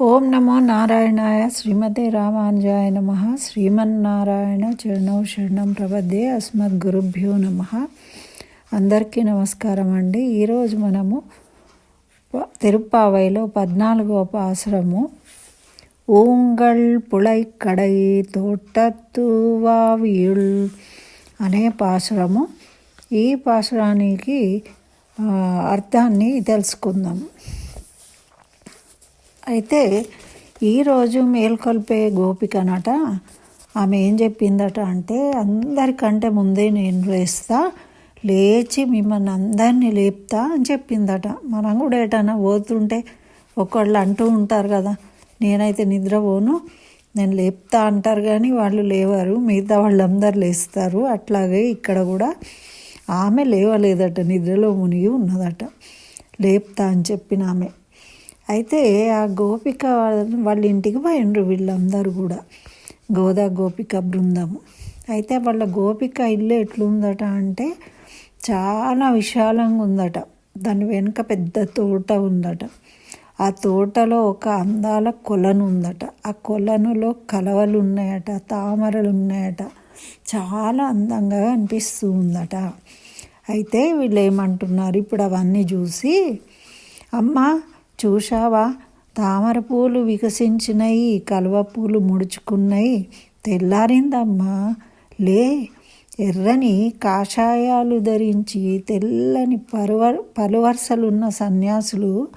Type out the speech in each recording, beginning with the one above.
ఓం నమో నారాయణాయ శ్రీమతే రామానుజాయ నమ. శ్రీమన్నారాయణ చరణం శరణం ప్రపద్యే అస్మద్ గురుభ్యో నమ. అందరికీ నమస్కారం అండి. ఈరోజు మనము తిరుప్పావైలో పద్నాలుగో పాసురము ఊంగల్ పుళై కడై తోటత్తు అనే పాసురము ఈ పాసురానికి అర్థాన్ని తెలుసుకుందాము అయితే ఈరోజు మేల్కొల్పే గోపికనట ఆమె ఏం చెప్పిందట అంటే అందరికంటే ముందే నేను లేస్తా లేచి మిమ్మల్ని అందరినీ లేపుతా అని చెప్పిందట. మనం కూడా ఏటన్నా పోతుంటే ఒకళ్ళు అంటూ ఉంటారు కదా నేనైతే నిద్రపోను నేను లేపుతా అంటారు కానీ వాళ్ళు లేవరు. మిగతా వాళ్ళందరూ లేస్తారు. అట్లాగే ఇక్కడ కూడా ఆమె లేవలేదట నిద్రలో మునిగి ఉన్నదట. లేపుతా అని చెప్పిన ఆమె. అయితే ఆ గోపిక వాళ్ళ- ఇంటికి పోయిండ్రు వీళ్ళందరూ కూడా. గోదా గోపిక బృందము అయితే వాళ్ళ గోపిక ఇల్లు ఎట్లుందట అంటే చాలా విశాలంగా ఉందట. దాని వెనుక పెద్ద తోట ఉందట. ఆ తోటలో ఒక అందాల కొలను ఉందట. ఆ కొలనులో కలవలు ఉన్నాయట తామరలు ఉన్నాయట. చాలా అందంగా అనిపిస్తూ ఉందట. అయితే వీళ్ళు ఏమంటున్నారు? ఇప్పుడు అవన్నీ చూసి అమ్మా చూశావా? తామర పూలు వికసించినయి కలువ పూలు ముడుచుకున్నాయి. తెల్లారిందమ్మా లే. ఎర్రని కాషాయాలు ధరించి తెల్లని పరువ పలువరుసలున్న సన్యాసులు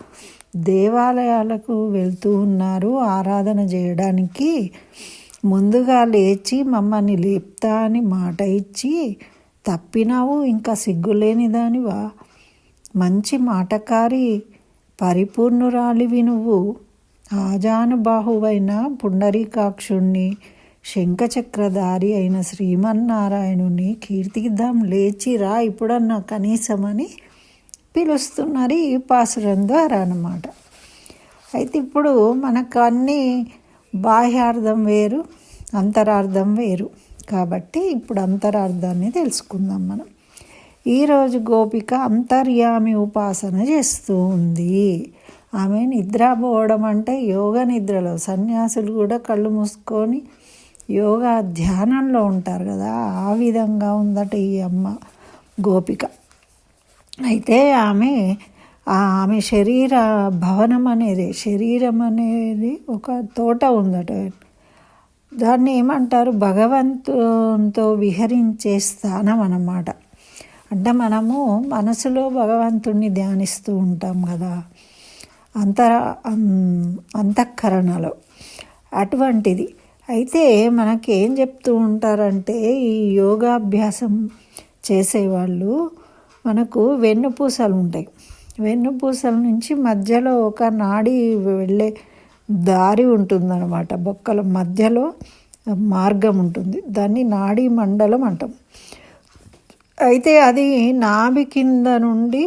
దేవాలయాలకు వెళ్తూ ఉన్నారు ఆరాధన చేయడానికి. ముందుగా లేచి మమ్మల్ని లేపుతా అని మాట ఇచ్చి తప్పినావు ఇంకా సిగ్గులేని దానివా మంచి మాటకారి పరిపూర్ణురాలివి నువ్వు. ఆజానుబాహువైన పుండరీకాక్షుణ్ణి శంఖచక్రధారి అయిన శ్రీమన్నారాయణుని కీర్తిద్దాం లేచిరా ఇప్పుడన్నా కనీసమని పిలుస్తున్నారు ఈ పాసురం ద్వారా అన్నమాట. అయితే ఇప్పుడు మనకు అన్నీ బాహ్యార్థం వేరు అంతరార్థం వేరు. కాబట్టి ఇప్పుడు అంతరార్థాన్ని తెలుసుకుందాం మనం. ఈరోజు గోపిక అంతర్యామి ఉపాసన చేస్తూ ఉంది. ఆమె నిద్రపోవడం అంటే యోగ నిద్రలో సన్యాసులు కూడా కళ్ళు మూసుకొని యోగా ధ్యానంలో ఉంటారు కదా ఆ విధంగా ఉందట ఈ అమ్మ గోపిక. అయితే ఆమె ఆమె శరీర భవనం అనేది శరీరం అనేది ఒక తోట ఉందట. దాన్ని ఏమంటారు? భగవంతుతో విహరించే స్థానం అన్నమాట. అంటే మనము మనసులో భగవంతుణ్ణి ధ్యానిస్తూ ఉంటాం కదా. అంతర అంతఃకరణలో అటువంటిది. అయితే మనకి ఏం చెప్తూ ఉంటారంటే ఈ యోగాభ్యాసం చేసేవాళ్ళు మనకు వెన్నుపూసలు ఉంటాయి. వెన్నుపూసల నుంచి మధ్యలో ఒక నాడి వెళ్ళే దారి ఉంటుందన్నమాట. బొక్కల మధ్యలో మార్గం ఉంటుంది. దాన్ని నాడీ మండలం అంటాం. అయితే అది నాభి కింద నుండి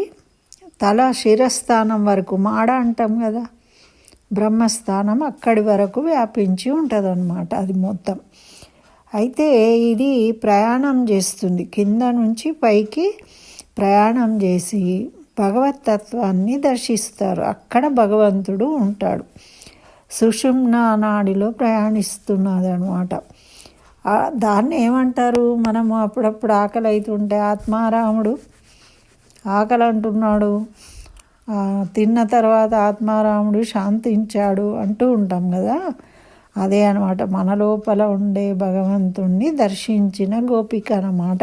తల శిరస్థానం వరకు మాడ అంటాం కదా బ్రహ్మస్థానం అక్కడి వరకు వ్యాపించి ఉంటుంది అది మొత్తం. అయితే ఇది ప్రయాణం చేస్తుంది కింద నుంచి పైకి ప్రయాణం చేసి భగవతత్వాన్ని దర్శిస్తారు అక్కడ భగవంతుడు ఉంటాడు. సుషుమ్న నాడిలో ప్రయాణిస్తున్నదనమాట అనమాట దాన్ని ఏమంటారు? మనము అప్పుడప్పుడు ఆకలి అవుతుంటే ఆత్మారాముడు ఆకలి అంటున్నాడు తిన్న తర్వాత ఆత్మారాముడు శాంతించాడు అంటూ ఉంటాం కదా. అదే అనమాట మన లోపల ఉండే భగవంతుణ్ణి దర్శించిన గోపిక అన్నమాట.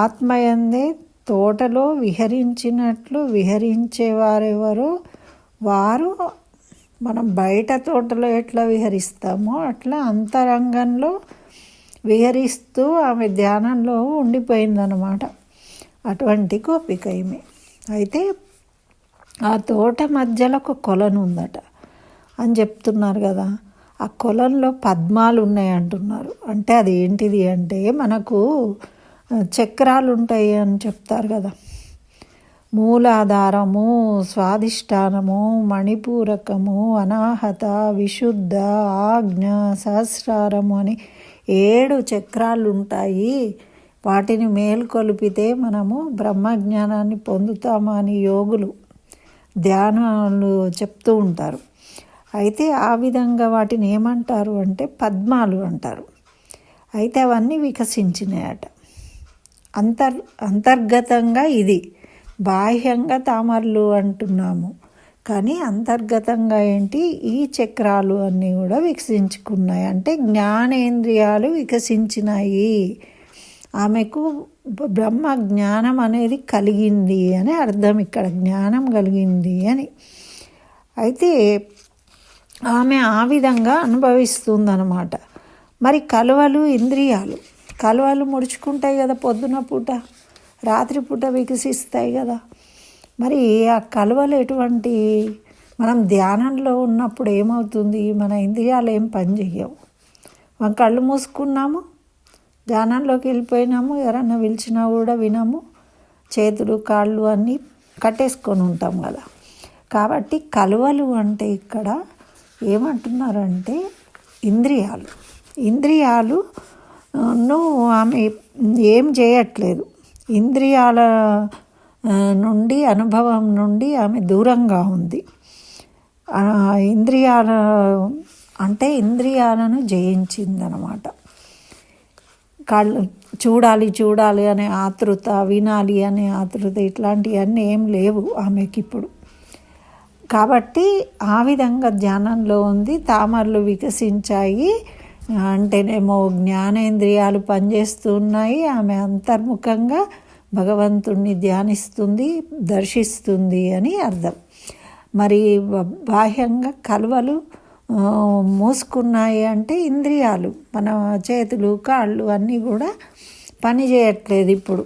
ఆత్మయందే తోటలో విహరించినట్లు విహరించేవారెవరో వారు మనం బయట తోటలో ఎట్లా విహరిస్తామో అట్లా అంతరంగంలో విహరిస్తూ ఆమె ధ్యానంలో ఉండిపోయిందనమాట అటువంటి గోపిక ఈమె. అయితే ఆ తోట మధ్యలో ఒక కొలను ఉందట. అని చెప్తున్నారు కదా. ఆ కొలంలో పద్మాలు ఉన్నాయి అంటున్నారు. అంటే అది ఏంటిది అంటే మనకు చక్రాలు ఉంటాయి అని చెప్తారు కదా. మూలాధారము స్వాధిష్టానము మణిపూరకము అనాహత విశుద్ధ ఆజ్ఞ సహస్రారము అని ఏడు చక్రాలు ఉంటాయి వాటిని మేల్కొలిపితే మనము బ్రహ్మజ్ఞానాన్ని పొందుతామని యోగులు ధ్యానాలు చెప్తూ ఉంటారు. అయితే ఆ విధంగా వాటిని ఏమంటారు అంటే పద్మాలు అంటారు. అయితే అవన్నీ వికసించినాయట. అంతర్ అంతర్గతంగా ఇది. బాహ్యంగా తామరలు అంటున్నాము. కానీ అంతర్గతంగా ఏంటి? ఈ చక్రాలు అన్నీ కూడా వికసించుకున్నాయి. అంటే జ్ఞానేంద్రియాలు వికసించినాయి. ఆమెకు బ్రహ్మ జ్ఞానం అనేది కలిగింది అని అర్థం. ఇక్కడ జ్ఞానం కలిగింది అని. అయితే ఆమె ఆ విధంగా అనుభవిస్తుందన్నమాట. మరి కలువలు ఇంద్రియాలు. కలువలు ముడుచుకుంటాయి కదా పొద్దున పూట. రాత్రిపూట వికసిస్తాయి కదా. మరి ఆ కలువలు ఎటువంటి? మనం ధ్యానంలో ఉన్నప్పుడు ఏమవుతుంది? మన ఇంద్రియాలు ఏం పని చెయ్యవు. మనం కళ్ళు మూసుకున్నాము ధ్యానంలోకి వెళ్ళిపోయినాము ఎవరన్నా పిలిచినా కూడా వినము. చేతులు కాళ్ళు అన్నీ కట్టేసుకొని ఉంటాం కదా. కాబట్టి కలువలు అంటే ఇక్కడ ఏమంటున్నారంటే ఇంద్రియాలు. ఇంద్రియాలు ఆమె ఏం చేయట్లేదు. ఇంద్రియాల నుండి అనుభవం నుండి ఆమె దూరంగా ఉంది. ఇంద్రియాల అంటే ఇంద్రియాలను జయించిందనమాట. కళ్ళు చూడాలి చూడాలి అనే ఆతృత వినాలి అనే ఆతృత ఇట్లాంటివన్నీ ఏం లేవు ఆమెకి ఇప్పుడు కాబట్టి ఆ విధంగా ధ్యానంలో ఉంది. తామరలు వికసించాయి. అంటేనేమో జ్ఞానేంద్రియాలు పనిచేస్తున్నాయి. ఆమె అంతర్ముఖంగా భగవంతుణ్ణి ధ్యానిస్తుంది దర్శిస్తుంది అని అర్థం. మరి బాహ్యంగా కలువలు మూసుకున్నాయి అంటే ఇంద్రియాలు. మన చేతులు కాళ్ళు అన్నీ కూడా పని చేయట్లేదు ఇప్పుడు.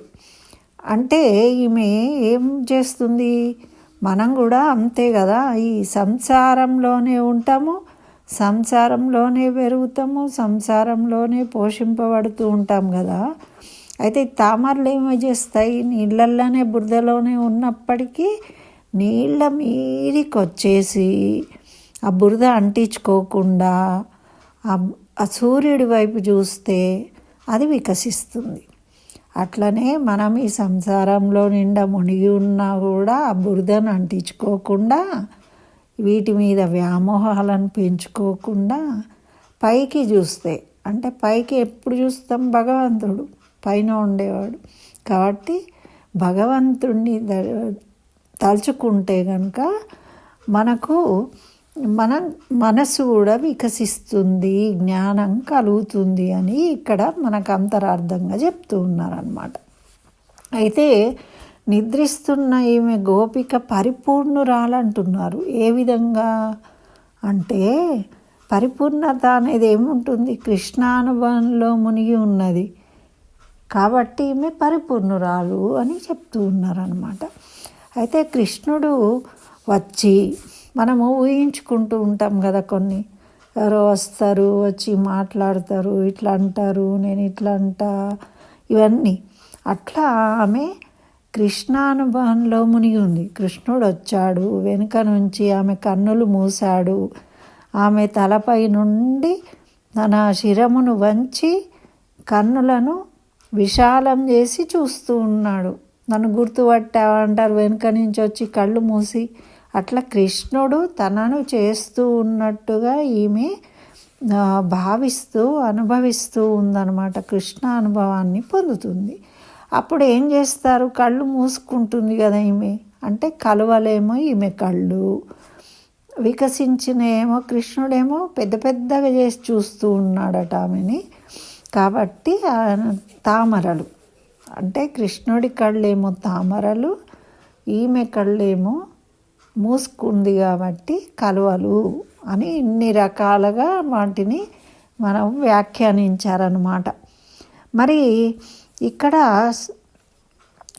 అంటే ఈమె ఏం చేస్తుంది? మనం కూడా అంతే కదా ఈ సంసారంలోనే ఉంటాము. సంసారంలోనే పెరుగుతాము సంసారంలోనే పోషింపబడుతూ ఉంటాం కదా. అయితే తామరలు ఏమో చేస్తాయి? నీళ్ళల్లోనే బురదలోనే ఉన్నప్పటికీ నీళ్ళ మీదికి వచ్చేసి ఆ బురద అంటించుకోకుండా ఆ సూర్యుడి వైపు చూస్తే అది వికసిస్తుంది. అట్లనే మనం ఈ సంసారంలో నిండా మునిగి ఉన్నా కూడా ఆ బురదను అంటించుకోకుండా వీటి మీద వ్యామోహాలను పెంచుకోకుండా పైకి చూస్తే అంటే పైకి ఎప్పుడు చూస్తాం? భగవంతుడు పైన ఉండేవాడు. కాబట్టి భగవంతుణ్ణి తలుచుకుంటే కనుక మనకు మన మనసు కూడా వికసిస్తుంది జ్ఞానం కలుగుతుంది అని ఇక్కడ మనకు అంతరార్థంగా చెప్తూ ఉన్నారనమాట అయితే నిద్రిస్తున్న ఈమె గోపిక పరిపూర్ణురాలంటున్నారు. ఏ విధంగా? అంటే పరిపూర్ణత అనేది ఏముంటుంది? కృష్ణానుభవంలో మునిగి ఉన్నది. కాబట్టి ఈమె పరిపూర్ణురాలు అని చెప్తూ ఉన్నారనమాట అయితే కృష్ణుడు వచ్చి మనము ఊహించుకుంటూ ఉంటాం కదా కొన్ని. ఎవరో వస్తారు వచ్చి మాట్లాడతారు ఇట్లా అంటారు నేను ఇట్లా అంటా ఇవన్నీ. అట్లా ఆమె కృష్ణానుభవంలో మునిగి ఉంది కృష్ణుడు వచ్చాడు వెనుక నుంచి ఆమె కన్నులు మూశాడు. ఆమె తలపై నుండి తన శిరమును వంచి కన్నులను విశాలం చేసి చూస్తూ ఉన్నాడు. నన్ను గుర్తుపట్టావంటారు. వెనుక నుంచి వచ్చి కళ్ళు మూసి అట్లా కృష్ణుడు తనను చేస్తూ ఉన్నట్టుగా ఈమె భావిస్తూ అనుభవిస్తూ ఉందన్నమాట. కృష్ణ అనుభవాన్ని పొందుతుంది. అప్పుడు ఏం చేస్తారు? కళ్ళు మూసుకుంటుంది కదా ఈమె. అంటే కలువలేమో ఈమె కళ్ళు. వికసించిన ఏమో కృష్ణుడేమో పెద్ద పెద్దగా చేసి చూస్తూ ఉన్నాడట ఆమెని. కాబట్టి తామరలు. అంటే కృష్ణుడి కళ్ళేమో తామరలు ఈమె కళ్ళేమో మూసుకుంది కాబట్టి కలువలు అని ఇన్ని రకాలుగా వాటిని మనం వ్యాఖ్యానించారనమాట మరి ఇక్కడ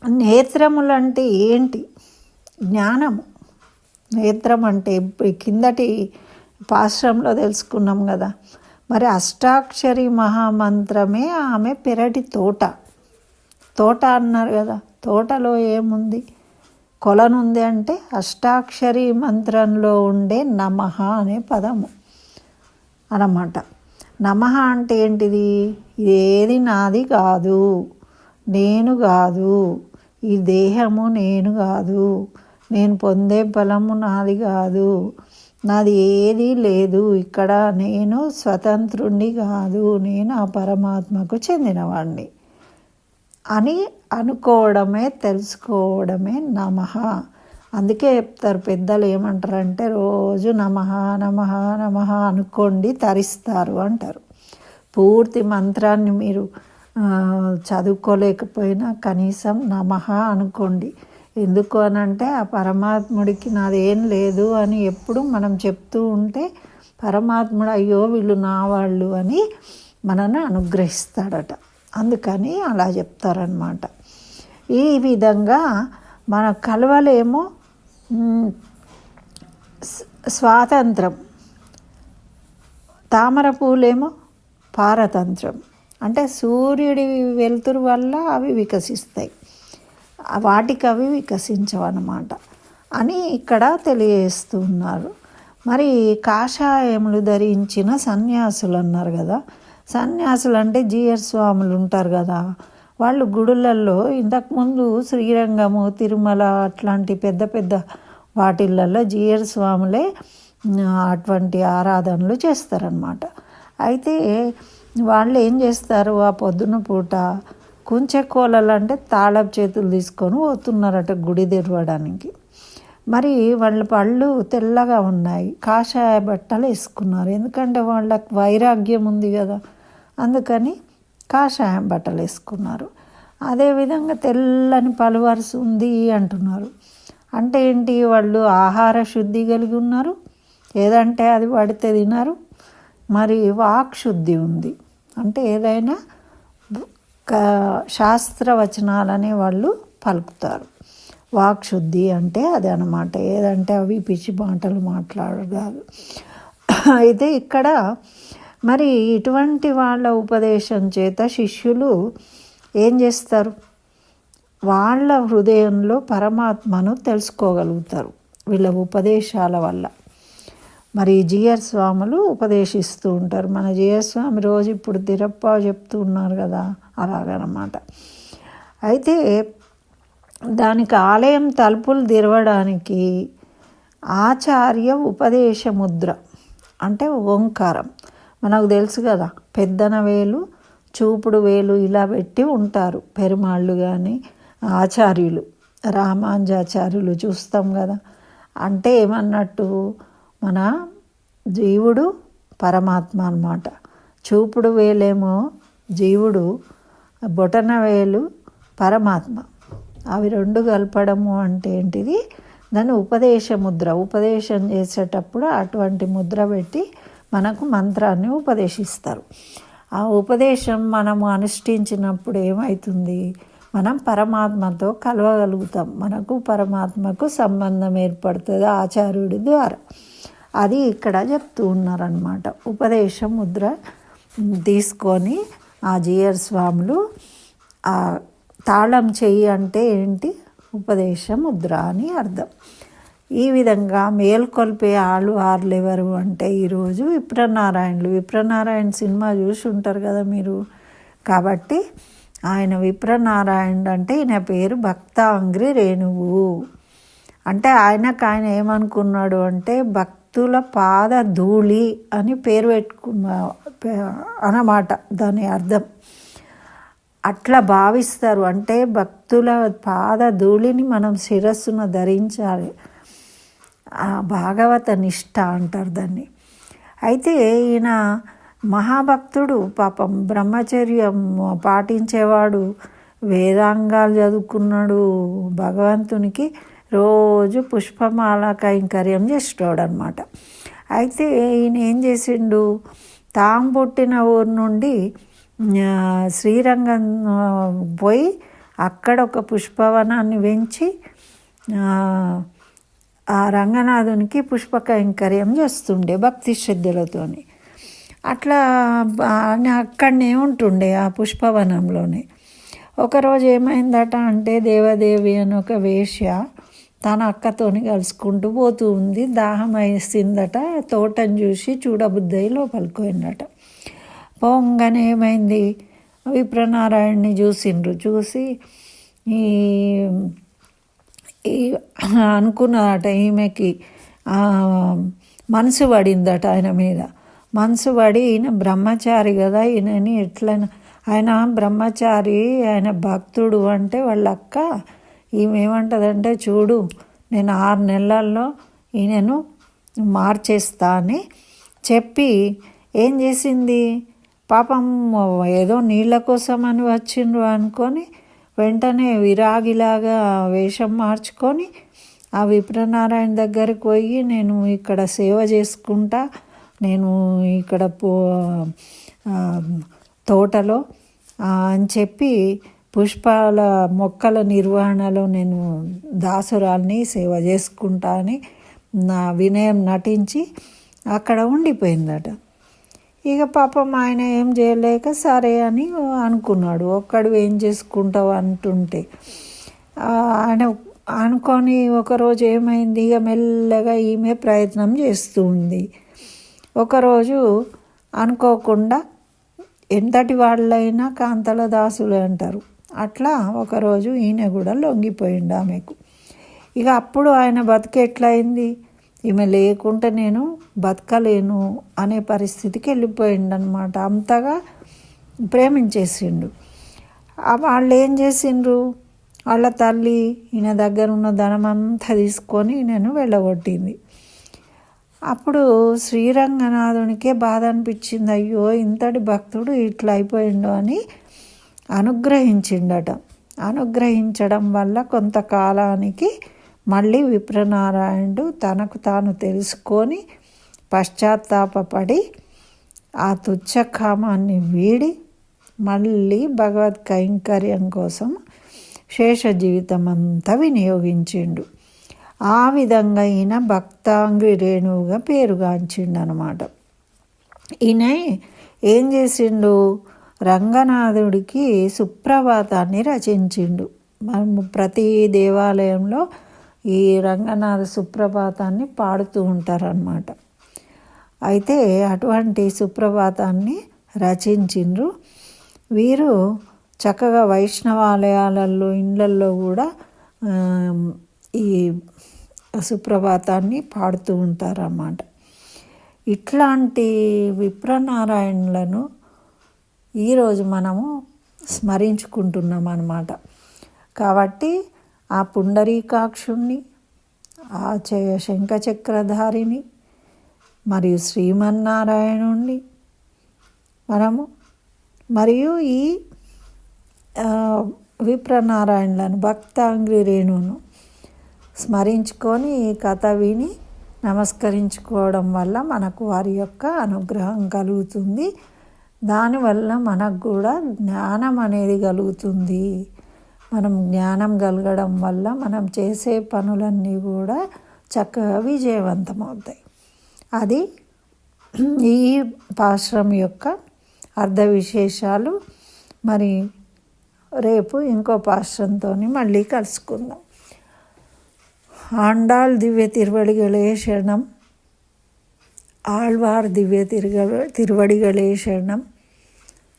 నేత్రములంటే ఏంటి? జ్ఞానము. నేత్రం అంటే కిందటి పాశ్రంలో తెలుసుకున్నాం కదా. మరి అష్టాక్షరి మహామంత్రమే ఆమె పెరటి తోట. తోట అన్నారు కదా. తోటలో ఏముంది? కొలనుంది అంటే అష్టాక్షరి మంత్రంలో ఉండే నమః అనే పదము అన్నమాట. నమ అంటే ఏంటిది? ఏది నాది కాదు. నేను కాదు. ఈ దేహము నేను కాదు. నేను పొందే బలము నాది కాదు. నాది ఏదీ లేదు. ఇక్కడ నేను స్వతంత్రుణ్ణి కాదు. నేను ఆ పరమాత్మకు చెందినవాడిని అని అనుకోవడమే తెలుసుకోవడమే నమః. అందుకే చెప్తారు పెద్దలు ఏమంటారంటే రోజు నమః నమః నమః అనుకోండి తరిస్తారు అంటారు. పూర్తి మంత్రాన్ని మీరు చదువుకోలేకపోయినా కనీసం నమః అనుకోండి. ఎందుకు అనంటే ఆ పరమాత్ముడికి నాదేం లేదు అని ఎప్పుడు మనం చెప్తూ ఉంటే పరమాత్ముడు అయ్యో వీళ్ళు నా వాళ్ళు అని మనని అనుగ్రహిస్తాడట. అందుకని అలా చెప్తారనమాట ఈ విధంగా మన కలవలేమో స్వాతంత్రం. తామర పూలేమో పారతంత్రం. అంటే సూర్యుడి వెలుతురు వల్ల అవి వికసిస్తాయి. వాటికి అవి వికసించవన్నమాట అని ఇక్కడ తెలియజేస్తున్నారు. మరి కాషాయములు ధరించిన సన్యాసులు అన్నారు కదా. సన్యాసులు అంటే జీయర్ స్వాములు ఉంటారు కదా. వాళ్ళు గుడులలో ఇంతకుముందు శ్రీరంగము తిరుమల అట్లాంటి పెద్ద పెద్ద వాటిళ్ళల్లో జీయర్ స్వాములే అటువంటి ఆరాధనలు చేస్తారనమాట అయితే వాళ్ళు ఏం చేస్తారు? ఆ పొద్దున పూట కుంచె కోలలు అంటే తాళపు చేతులు తీసుకొని పోతున్నారట గుడి తెరవడానికి. మరి వాళ్ళ పళ్ళు తెల్లగా ఉన్నాయి కాషాయ బట్టలు వేసుకున్నారు. ఎందుకంటే వాళ్ళకి వైరాగ్యం ఉంది కదా. అందుకని కాషాయం బట్టలు వేసుకున్నారు. అదేవిధంగా తెల్లని పలువరుసు ఉంది అంటున్నారు. అంటే ఏంటి? వాళ్ళు ఆహార శుద్ధి కలిగి ఉన్నారు. ఏదంటే అది పడితే తినరు. మరి వాక్ శుద్ధి ఉంది. అంటే ఏదైనా శాస్త్రవచనాలని వాళ్ళు పలుకుతారు. వాక్ శుద్ధి అంటే అది అనమాట ఏదంటే అవి పిచ్చి మాటలు మాట్లాడరు కాదు అయితే ఇక్కడ మరి ఇటువంటి వాళ్ళ ఉపదేశం చేత శిష్యులు ఏం చేస్తారు? వాళ్ళ హృదయంలో పరమాత్మను తెలుసుకోగలుగుతారు వీళ్ళ ఉపదేశాల వల్ల. మరి జిఆర్ స్వాములు ఉపదేశిస్తూ ఉంటారు. మన జిఆర్ స్వామి రోజు ఇప్పుడు తిరప్ప చెప్తూ ఉన్నారు కదా అలాగనమాట. అయితే దానికి ఆలయం తలుపులు తెరవడానికి ఆచార్య ఉపదేశ ముద్ర అంటే ఓంకారం. మనకు తెలుసు కదా పెద్దన వేలు చూపుడు వేలు ఇలా పెట్టి ఉంటారు పెరుమాళ్ళు కానీ ఆచార్యులు రామాంజాచార్యులు చూస్తాం కదా. అంటే ఏమన్నట్టు మన జీవుడు పరమాత్మ అన్నమాట. చూపుడు వేలేమో జీవుడు బొటన వేలు పరమాత్మ. అవి రెండు కలపడము అంటే ఏంటిది? దాన్ని ఉపదేశ ముద్ర. ఉపదేశం చేసేటప్పుడు అటువంటి ముద్ర పెట్టి మనకు మంత్రాన్ని ఉపదేశిస్తారు. ఆ ఉపదేశం మనము అనుష్ఠించినప్పుడు ఏమవుతుంది మనం పరమాత్మతో కలవగలుగుతాం. మనకు పరమాత్మకు సంబంధం ఏర్పడుతుంది ఆచార్యుడి ద్వారా. అది ఇక్కడ చెప్తూ ఉన్నారనమాట ఉపదేశ ముద్ర తీసుకొని ఆ జియర్ స్వాములు ఆ తాళం చెయ్యి అంటే ఏంటి? ఉపదేశ ముద్ర అని అర్థం. ఈ విధంగా మేల్కొల్పే ఆళ్ళు ఆర్లు ఎవరు అంటే ఈరోజు విప్రనారాయణులు. విప్రనారాయణ సినిమా చూసి ఉంటారు కదా మీరు. కాబట్టి ఆయన విప్రనారాయణుడు అంటే ఈయన పేరు భక్తాంగ్రి రేణువు. అంటే ఆయనకు ఆయన ఏమనుకున్నాడు అంటే భక్తుల పాద ధూళి అని పేరు పెట్టుకున్న అన్నమాట దాని అర్థం. అట్లా భావిస్తారు. అంటే భక్తుల పాద ధూళిని మనం శిరస్సును ధరించాలి. భాగవత నిష్ఠ అంటారు దాన్ని. అయితే ఈయన మహాభక్తుడు పాపం బ్రహ్మచర్యం పాటించేవాడు వేదాంగాలు చదువుకున్నాడు భగవంతునికి రోజు పుష్పమాల కైంకర్యం చేసేవాడు అనమాట అయితే ఈయన ఏం చేసిండు? తాం పుట్టిన ఊరు నుండి శ్రీరంగం పోయి అక్కడ ఒక పుష్పవనాన్ని పెంచి ఆ, రంగనాథునికి పుష్ప కైంకర్యం చేస్తుండే భక్తి శ్రద్ధలతోని. అట్లా అక్కడనే ఉంటుండే ఆ పుష్పవనంలోనే. ఒకరోజు ఏమైందట అంటే దేవదేవి అని ఒక వేష్య తన అక్కతోని కలుసుకుంటూ పోతూ ఉంది. దాహం వేసిందట తోటను చూసి చూడబుద్దయి లోపలికి పోయిందట పోంగానే ఏమైంది? విప్రనారాయణని చూసిండ్రు. చూసి ఈ ఈ అనుకున్నదట ఈమెకి మనసు పడిందట ఆయన మీద. మనసు పడి ఈయన బ్రహ్మచారి కదా ఈయనని ఎట్లయినా ఆయన బ్రహ్మచారి ఆయన భక్తుడు అంటే వాళ్ళ అక్క ఈమె ఏమంటుందంటే చూడు నేను ఆరు నెలల్లో ఈయనను మార్చేస్తా అని చెప్పి ఏం చేసింది? పాపం ఏదో నీళ్ళ కోసం అని వచ్చిండ్రు అనుకొని వెంటనే విరాగిలాగా వేషం మార్చుకొని ఆ విప్రనారాయణ దగ్గరికి పోయి నేను ఇక్కడ సేవ చేసుకుంటా నేను ఇక్కడ పో తోటలో అని చెప్పి పుష్పాల మొక్కల నిర్వహణలో నేను దాసురాల్ని సేవ చేసుకుంటా అని నా వినయం నటించి అక్కడ ఉండిపోయిందట. ఇక పాపం ఆయన ఏం చేయలేక సరే అని అనుకున్నాడు. ఒక్కడు ఏం చేసుకుంటావు అంటుంటే ఆయన అనుకొని ఒకరోజు ఏమైంది? ఇక మెల్లగా ఈమె ప్రయత్నం చేస్తూ ఉంది. ఒకరోజు అనుకోకుండా ఎంతటి వాళ్ళైనా కాంతల దాసులు అంటారు. అట్లా ఒకరోజు ఈయన కూడా లొంగిపోయిండు ఆమెకు. ఇక అప్పుడు ఆయన బతికెట్లయింది ఈమె లేకుంటే నేను బతకలేను అనే పరిస్థితికి వెళ్ళిపోయిండు అనమాట అంతగా ప్రేమించేసిండు. వాళ్ళు ఏం చేసిండ్రు? వాళ్ళ తల్లి ఈయన దగ్గర ఉన్న ధనం అంతా తీసుకొని నేను వెళ్ళగొట్టింది. అప్పుడు శ్రీరంగనాథునికే బాధ అనిపించింది. అయ్యో ఇంతటి భక్తుడు ఇట్లా అయిపోయిండు అని అనుగ్రహించిండట. అనుగ్రహించడం వల్ల కొంతకాలానికి మళ్ళీ విప్రనారాయణుడు తనకు తాను తెలుసుకొని పశ్చాత్తాపడి ఆ తుచ్చకామాన్ని వీడి మళ్ళీ భగవత్ కైంకర్యం కోసం శేష జీవితం అంతా వినియోగించిండు. ఆ విధంగా ఈయన భక్తాంగి రేణువుగా పేరుగాంచిండు అనమాట ఈయన ఏం చేసిండు? రంగనాథుడికి సుప్రభాతాన్ని రచించిండు. మనము ప్రతి దేవాలయంలో ఈ రంగనాథ సుప్రభాతాన్ని పాడుతూ ఉంటారనమాట అయితే అటువంటి సుప్రభాతాన్ని రచించిండ్రు. వీరు చక్కగా వైష్ణవాలయాలలో ఇండ్లల్లో కూడా ఈ సుప్రభాతాన్ని పాడుతూ ఉంటారన్నమాట. ఇట్లాంటి విప్రనారాయణులను ఈరోజు మనము స్మరించుకుంటున్నాం అన్నమాట కాబట్టి ఆ పుండరీకాక్షుణ్ణి ఆ చయ శంఖచక్రధారిని మరియు శ్రీమన్నారాయణుణ్ణి మనము మరియు ఈ విప్రనారాయణులను భక్తాంగ్రి రేణును స్మరించుకొని ఈ కథ విని నమస్కరించుకోవడం వల్ల మనకు వారి యొక్క అనుగ్రహం కలుగుతుంది. దానివల్ల మనకు కూడా జ్ఞానం అనేది కలుగుతుంది. మనం జ్ఞానం కలగడం వల్ల మనం చేసే పనులన్నీ కూడా చక్కగా విజయవంతం అవుతాయి అది ఈ పాశ్రం యొక్క అర్ధ విశేషాలు. మరి రేపు ఇంకో పాశ్రంతో మళ్ళీ కలుసుకుందాం. ఆండాల్ దివ్య తిరువడిగలే శరణం. ఆళ్వార్ దివ్య తిరుగ తిరువడిగలే శరణం.